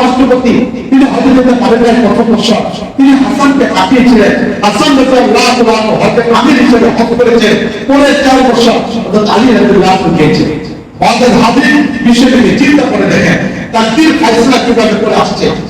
রাষ্ট্রপতি, তিনি হাসানকে কাটিয়েছিলেন হাসান আমির হিসেবে হত করেছেন পরের চার বছর আলী হাবিব বিষয়টিকে চিন্তা করে দেখেন তাকদির ফয়সলা কীভাবে করে আসছে।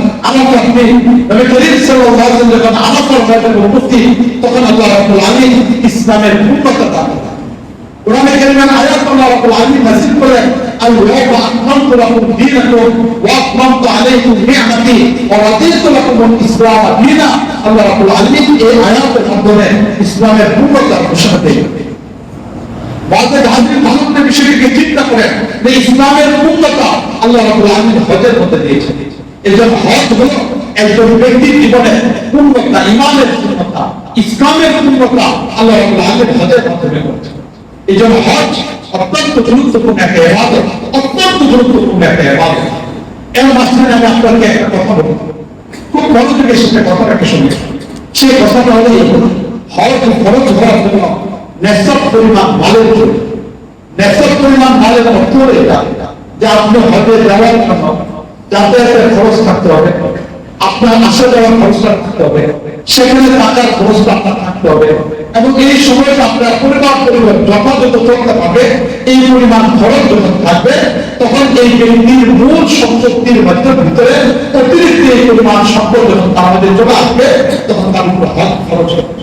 আমাকে আপনি নবী করিম সাল্লাল্লাহু আলাইহি ওয়াসাল্লাম যখন আরাফার ময়দানে উপস্থিত তখন আল্লাহ রাব্বুল আলামিন ইসলামের পূর্ণতা দান করেন কোরআনে কারিমের আয়াত আল্লাহ রাব্বুল আলামিন নাযিল করেন اليوم أكملت لكم دينكم وأتممت عليكم نعمتي ورضيت لكم الإسلام دينا আল্লাহ রাব্বুল আলামিন এই আয়াতের মাধ্যমে ইসলামের পূর্ণতার ঘোষণা দেন বাজার হাজির ভারতের বিষয়কে চিন্তা করেন যে ইসলামের পূর্ণতা আল্লাহ রাব্বুল আলামিন হজের মধ্যে দিয়েছেন এই জন্য হজ হলো একজন ব্যক্তির জীবনে পূর্ণতা, ইমানের পূর্ণতা, ইসলামের পূর্ণতা, আল্লাহ আলামিন হজের মাধ্যমে করছেন। এই জন্য হজ অত্যন্ত গুরুত্বপূর্ণ একটা এবাদত অত্যন্ত গুরুত্বপূর্ণ একটা এবাদত এর মাঝখানে আমি আপনাকে একটা কথা বলব। খুব মনোযোগে সেটা কথাটাকে শুনে সেই কথাটা হলো হজ খরচ করার জন্য নেশব পরিমাণ মালের জন্য। নেশব পরিমাণ মালের অর্থ এটা, যে আপনি হজে যাওয়ার জন্য যাতায়াতের খরচ থাকতে হবে। আপনার আসা যাওয়ার খরচটা থাকতে হবে। সেখানে টাকার খরচটা আপনার থাকতে হবে। এবং এই সময়টা আপনার পরিবার পরিবার যথাযথ চলতে পারবে এই পরিমাণ খরচ যখন থাকবে, তখন এই ব্যক্তির মূল সম্পত্তির মধ্যে ভিতরে অতিরিক্ত এই পরিমাণ সম্পদ যখন তার চলে আসবে, তখন তার উপর হজ খরচ হবে।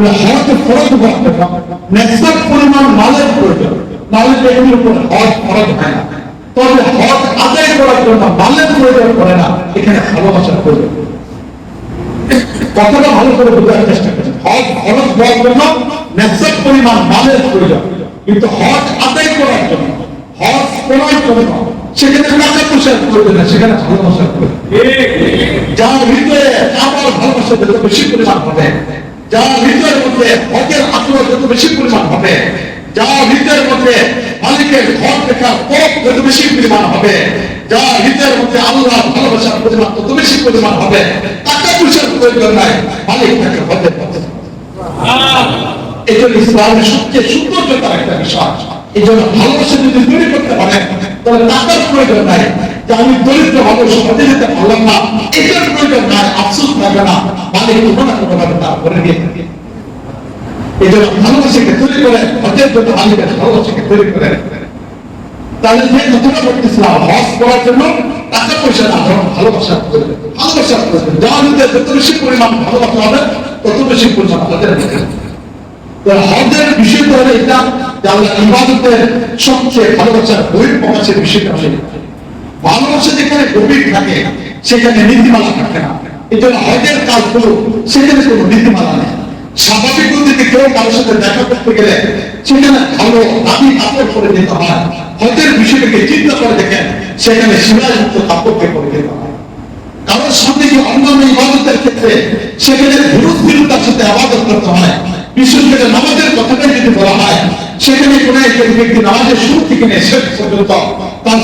হজ খরচ জন্য। নেশার পরিমাণ মালের প্রয়োজন। মালের ব্যক্তির উপর হজ খরচ হয় না। তবে আদায় করার জন্য মালের প্রয়োজন করে না, এখানে ভালোবাসার প্রয়োজন কথাটা ভালো করে বোঝার চেষ্টা করছেন হজ খরচ হওয়ার জন্য নেশার পরিমাণ মালের প্রয়োজন। কিন্তু হজ আদায় করার জন্য হজ করার সেখানে না, সেখানে ভালোবাসার প্রয়োজন যার হৃদয়ে আমার ভালোবাসা যত বেশি পরিমাণ হবে, যার হৃদয়ের মধ্যে হকের আগ্রহ যত বেশি পরিমাণ হবে, যার হৃদয়ের মধ্যে মালিকের ঘর দেখার যত বেশি পরিমাণ হবে যার হৃদয়ের মধ্যে আল্লাহ ভালোবাসার পরিমাণ তত বেশি পরিমাণ হবে টাকা পয়সার প্রয়োজন নাই মালিক তাকে হতে পারছে এই জন্য ইসলামের সবচেয়ে সৌন্দর্যতার একটা বিষয় এই জন্য ভালোবাসা যদি তৈরি করতে পারেন তাহলে টাকার প্রয়োজন নাই যে আমি দরিদ্র মানুষ হতে যেতে পারলাম না এটার প্রয়োজন নাই আফসোস থাকবে না মালিক কোনো না কোনো ভাবে তা করে দিয়ে। এই জন্য ভালোবাসাকে তৈরি করে জন্য মালিকের ভালোবাসাকে তৈরি করে তাহলে যে কথাটা বলতেছিলাম করার জন্য টাকা পয়সা না ভালোবাসা প্রয়োজন ভালোবাসা প্রয়োজন যার মধ্যে যত বেশি পরিমাণ ভালোবাসা হবে, তত বেশি পরিমাণ তো হজের বিষয়টা হলো এটা আল্লাহ ইবাদতের সবচেয়ে ভালোবাসার বই প্রকাশের বিষয়টা হলো। ভালোবাসা যেখানে গভীর থাকে, সেখানে নীতিমালা থাকে না। এই জন্য হজের কাজগুলো, সেখানে কোনো নীতিমালা নেই। স্বাভাবিক গতিতে কেউ কারোর সাথে দেখা করতে গেলে সেখানে ভালো কাপড় দিতে হয়। বিষয়টাকে চিন্তা করে দেখেন, সেখানে কাপড়কে দিতে হয়। কারোর অন্যান্য ইবাদতের ক্ষেত্রে সেখানে বিরোধীতার সাথে আবাদত করতে হয়। বিশেষ করে নামাজের কথাটাই যদি বলা হয়, সেখানে কোন একজন ব্যক্তি নামাজের শুরু থেকে নিয়ে শেষ পর্যন্ত তার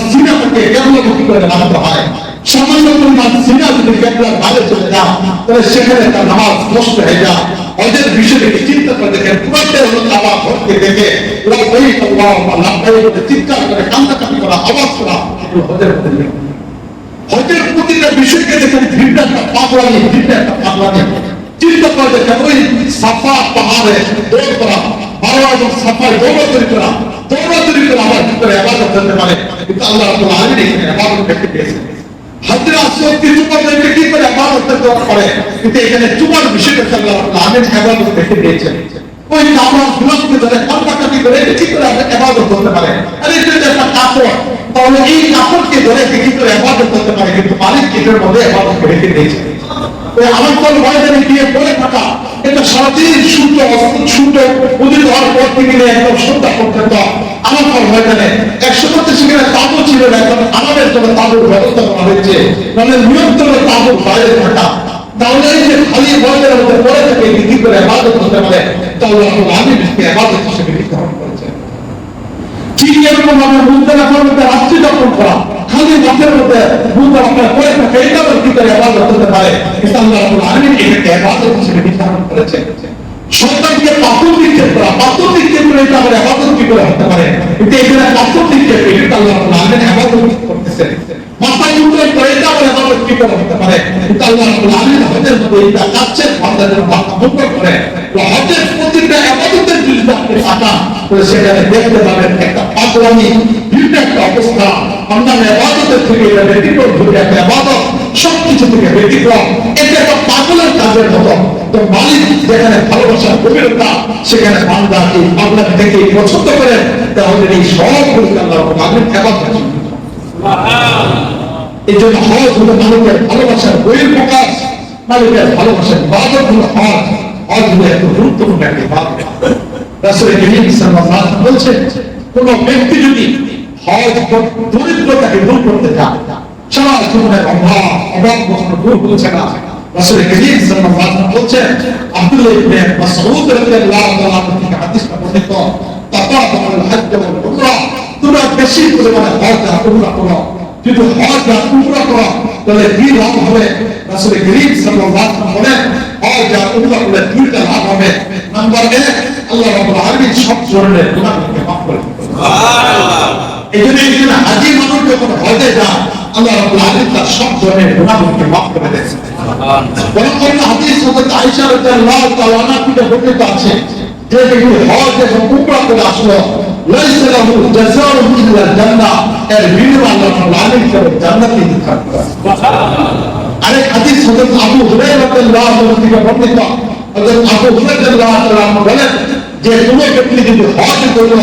কেবলমুখী করে নামাতে হয়? সামান্য পরিমাণ সিনা যদি কেবলার বাইরে চলে যান, তাহলে সেখানে তার নামাজ নষ্ট হয়ে যায়। হজের বিষয়টাকে চিন্তা করে দেখেন পুরোটাই হলো কাবা ঘরকে দেখে। লাব্বাইক আল্লাহুম্মা লাব্বাইক বলে চিৎকার করে, কান্নাকাটি করা, আওয়াজ করা, এগুলো হজের মধ্যে। হজের করে ওই করা করা করে আমার ভিতরে আবাদত করতে পারে। কিন্তু আল্লাহ আলামিন এখানে আবাদত করতে দিয়েছেন হাজরা আসওয়াদ কি কি করে আবাদত করতে পারে কিন্তু এখানে চুমার বিষয়টা আল্লাহ আলামিন আবাদত করতে দিয়েছেন। ওই কাপড় গুলোকে ধরে কি করতে পারে? কিন্তু মালিক এটার মধ্যে আবাদত করে রেখে দিয়েছে? ওই এটা সারাদিন সূর্য উদিত হওয়ার পর থেকে একদম সন্ধ্যা পর্যন্ত আমার পর ময়দানে একশো করতে সেখানে তাবু ছিল না এখন। আমাদের জন্য তাবুর ব্যবস্থা করা হয়েছে। মানে নিয়ন্ত্রণ তাবুর বাইরে থাকা। তাহলে এই যে খালি ময়দানের মধ্যে পড়ে থেকে কি করে আবাদত করতে পারে, তাহলে আমি আবাদত হিসেবে নির্ধারণ করেছেন ঠিক এরকম বুঝতে না পারবে রাত্রি সন্তানকে পাথর নিক্ষেপ করা পাথর নিক্ষেপ করে এটা আবার আবাদত কি করে হতে পারে? এটা এখানে পাথর নিক্ষেপ এটা আল্লাহ আলামিন আবাদত করতেছে মাথায় উঠলে করে এটা আবার আবাদত কি করে হতে পারে? এটা আল্লাহ আলামিন হজের মধ্যে এটা কাছে বান্দাদের মাথা করে। হজের যদি আপনি তাকান সেখানে দেখতে পাবেন একটা পাগলামি ভিন্ন অবস্থা। অন্যান্য আবাদতের থেকে এটা ব্যতিক্রম ঘটে একটা আবাদত সবকিছু থেকে ব্যতিক্রম এটা একটা পাগলের কাজের মতো। তো মালিক যেখানে ভালোবাসার গভীরতা, সেখানে বান্দা এই পাগলামি থেকে পছন্দ করেন? তাহলে এই সবগুলো আল্লাহ মালিক আবাদত এই জন্য হজ হলো মালিকের ভালোবাসার বইয়ের প্রকাশ, মালিকের ভালোবাসার ইবাদত হলো হজ হজ হলো এত গুরুত্বপূর্ণ একটা ইবাদত রাসূল করিম সাল্লাল্লাহু বলছেন, কোন ব্যক্তি যদি হজ দরিদ্রতাকে দূর করতে চায়, সারা জীবনের অভাব অভাব কখনো দূর হচ্ছে না। রাসূল করিম সাল্লাল্লাহু আলাইহি বলছেন আব্দুল্লাহ ইবনে মাসউদ রাদিয়াল্লাহু তাআলা থেকে হাদিসটা বর্ণিত তাতাবাউল হজ্জ ওয়াল উমরা তোমরা বেশি পরিমাণে হজ আর উমরা করো। যদি হজ আর উমরা করো তাহলে কি লাভ হবে। সাল্লাল্লাহু আলাইহি ওয়াসাল্লাম হজ উমরা করলে দুইটা লাভ হবে। নাম্বার আল্লাহ রাব্বুল আলামিন সব ধরনের গুনাহকে মাফ করে দিবেন। এই জন্য একজন হাজি মানুষ যখন হজে যায় আল্লাহ রাব্বুল আলামিন তার সব ধরনের গুনাহকে মাফ করে দেন। বরং অন্য হাদিস হযরত আয়েশা রাদিয়াল্লাহু তাআলা আনহা থেকে বর্ণিত আছে যে ব্যক্তি হজ এবং উমরা করে আসলো লাইসা লাহু জাযাউ ইল্লা জান্নাহ এর বিনিময়ে আল্লাহ রাব্বুল আলামিন তাকে জান্নাতে দিতে আরেক হাদিস হযরত আবু হুরায়রা রাদিয়াল্লাহু আনহু থেকে বর্ণিত হযরত আবু হুরায়রা রাদিয়াল্লাহু আনহু বলেন যে কোনো ব্যক্তি যদি হজ করল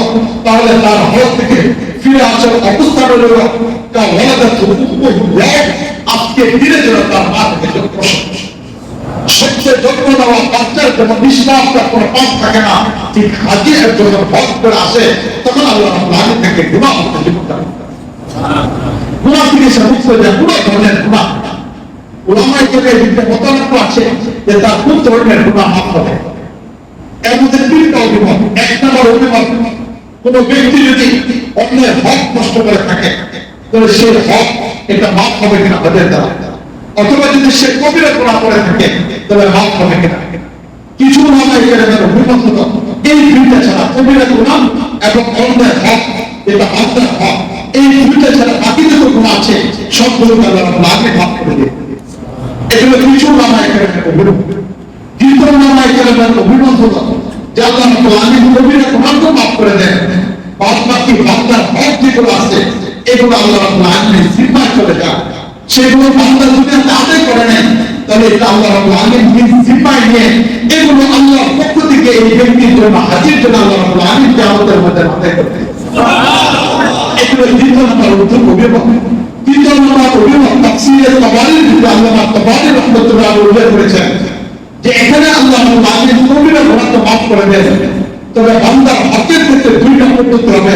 তাহলে তার হজ থেকে ফিরে আসার অবস্থা রইল তা ওয়ালাদাত উম্মুহু আজকে ফিরে যেন তার মা থেকে প্রশ্ন সবচেয়ে যত্ন নেওয়া বাচ্চার যেমন নিষ্পাপটা কোনো পাপ থাকে না। ঠিক হাজি যখন হজ করে আসে, তখন আল্লাহ থেকে আছে যে তার কোন ধরনের গুনাহ মাফ হবে। কোন ব্যক্তি যদি অন্যের হক নষ্ট করে থাকে, তাহলে সে হক এটা মাফ হবে কিনা হজের দ্বারা। অথবা যদি সে কবিরা গুণা করে থাকে তাহলে মাফ হবে কিনা? কিছু এখানে অভিমত হতো এই দুইটা ছাড়া কবিরা এবং হক এটা হক, এই দুইটা ছাড়া বাকি যত গুণ আছে, সবগুলো আল্লাহ মাফ করে দিয়ে কিছু এখানে নামা এখানে যে আল্লাহ কবিরা মাফ করে দেন। বাদ বাকি বান্দার হক যেগুলো আছে, এগুলো আল্লাহ জিম্মায় চলে যায় সেগুলো বান্দা যদি আদায় করে নেন, তাহলে এটা আল্লাহ রাব্বুল আলামিন জিম্মায় নিয়ে এগুলো আল্লাহর পক্ষ থেকে এই ব্যক্তির জন্য হাজির জন্য আল্লাহ রাব্বুল আলামিন কিয়ামতের মধ্যে আদায় করতে এগুলো দ্বিতীয় নম্বর উত্তর অভিমত তৃতীয় নম্বর অভিমত তাফসীরের তাবারির ভিতরে আল্লামা তাবারি রহমাতুল্লাহ আলাইহি উল্লেখ করেছেন যে এখানে আল্লাহ রাব্বুল আলামিন কবিরা গুনাহকে মাফ করে দেন। তবে বান্দার হকের ক্ষেত্রে দুইটা পদ্ধতি হবে।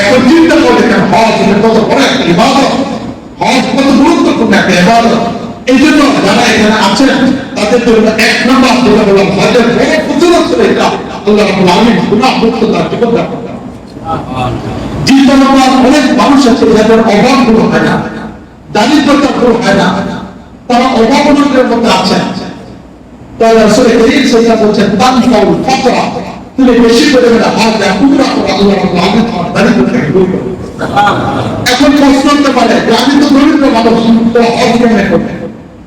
এখন চিন্তা করে দেখেন হজ এটা কত বড় একটা ইবাদত। হজ কত গুরুত্বপূর্ণ একটা ইবাদত। এই জন্য যারা এখানে আছেন, তাদের জন্য এক নম্বর যেটা বললাম হজের বড় প্রচুরত ছিল এটা। আল্লাহ রাব্বুল আলামিন গুনাহ মুক্ত তার জীবন করেন। দ্বিতীয় নম্বর অনেক মানুষ আছে যাদের অভাবগুলো হয় না দারিদ্রতা গুলো হয় না। তারা অভাবনগরের মধ্যে আছেন। তাহলে আসলে করিম সাল্লাল্লাহু তানফাউল ফাকরা তুমি বেশি করে বেটা হাত আল্লাহ দারিদ্রতাকে দূর এখন প্রশ্ন পারে যে আমি তো দরিদ্র মানুষ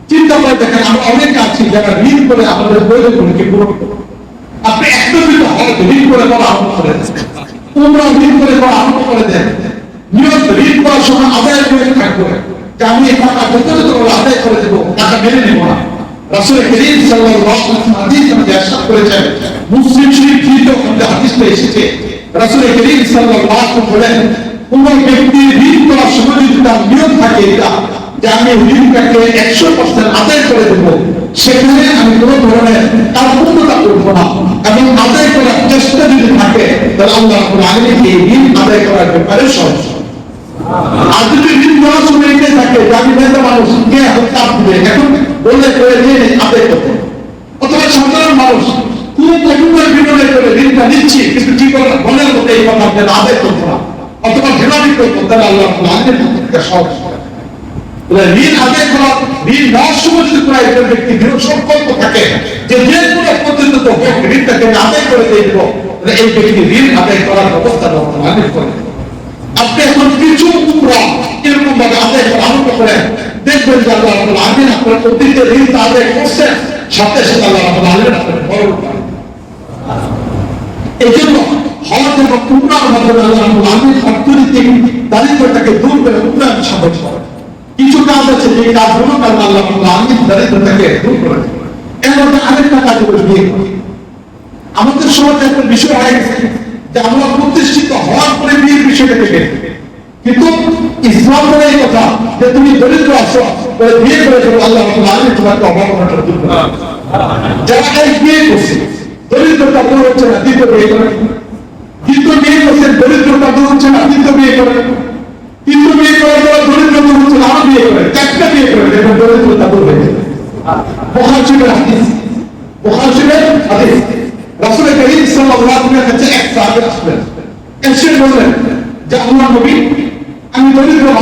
চিন্তা করে দেখেন, আমরা অনেকে আছি যারা ঋণ করে আমাদের প্রয়োজনগুলোকে পূরণ আপনি এক একদম যদি হয় ঋণ করে করা আরম্ভ করে তোমরা ঋণ করে আরম্ভ করে দেন। ঋণ করার সময় আদায় করে থাকবে। যে আমি করে আদায় করে দেবো, টাকা মেনে নেব না। রাসূল করিম সাল্লাল্লাহু আলাইহি হাদিস আমাদের ইরশাদ করেছেন। মুসলিম শরীফ তৃতীয় খণ্ডে হাদিসটা এসেছে? রাসূল করিম সাল্লাল্লাহু আলাইহি বলেন, কোন ব্যক্তি ঋণ করার সময় যদি তার নিয়ত থাকে এটা, যে আমি ঋণটাকে একশো পার্সেন্ট আদায় করে দেবো, সেখানে আমি কোনো ধরনের কার্পণ্যতা করব না। এবং আদায় করার চেষ্টা যদি থাকে, তাহলে আল্লাহ আলামিন এই ঋণ আদায় করার ব্যাপারে সহজ। আর যদি ঋণ দেওয়ার সময় এটাই থাকে, যে আমি নেতা মানুষ, কে চাপ দিবে এখন বললে করে নিয়ে আদায় করব অথবা সাধারণ মানুষ কোন কঠোর বিনোদন করে ঋণটা নিচ্ছি, কিন্তু কি করে? মনের মধ্যে এই কথা আপনার আদায় করব না অথবা ঘৃণাবি করব তাহলে আল্লাহ পক্ষ থেকে সহজ। ঋণ আদায় করা, ঋণ নেওয়ার সময় যদি কোনো একজন ব্যক্তি দৃঢ় সংকল্প থাকে, যে যে কোনো পর্যন্ত তো হোক ঋণটাকে আদায় করে দিয়ে এই ব্যক্তি ঋণ আপনি এখন কিছু এরকম ভাবে আদায় করা দেখবেন যে আল্লাহ রাব্বুল আলামিন আপনার অতীতে ঋণ আদায় করছেন, সাথে সাথে আল্লাহ রাব্বুল আলামিন আপনার উপকার এই জন্য হজ এবং উমরার মাধ্যমে আল্লাহ আলামিন অর্থনৈতিক দারিদ্রতাকে দূর করে উন্নয়ন সাধন করেন কিছু কাজ আছে, যে কাজগুলো কারণ আল্লাহ আলামিন দারিদ্রতাকে দূর করে এর মধ্যে আরেকটা কাজ হলো বিয়ে করা। আমাদের সমাজে একটা বিষয় হয়ে গেছে যে আমরা প্রতিষ্ঠিত হওয়ার পরে বিয়ের বিষয়টাকে বের করি। কিন্তু ইসলাম বলে এই কথা যে তুমি দরিদ্র বলে বিয়ে করে দেবো আল্লাহ আলামিন তোমাকে অভাবনাটা দূর করে দেন। যারা এই বিয়ে করছে দরিদ্রতা দূর হচ্ছে না দ্বিতীয় বিয়ে করে। দ্বিতীয় বিয়ে করছে দরিদ্রতা দূর হচ্ছে না তৃতীয় বিয়ে করে। তৃতীয় বিয়ে করার পর দরিদ্র দূর হচ্ছে না আরও বিয়ে করে। চারটা বিয়ে করে দেখবেন দরিদ্রতা দূর হয়ে যাবে বোখার শিবের হাদিস। বোখার শিবের হাদিস। রাসূল করিম সাল্লাল্লাহু আলাইহি ওয়াসাল্লামের কাছে এক সাহাবী আসলেন। এসে বললেন যে আল্লাহ নবী Anh tính.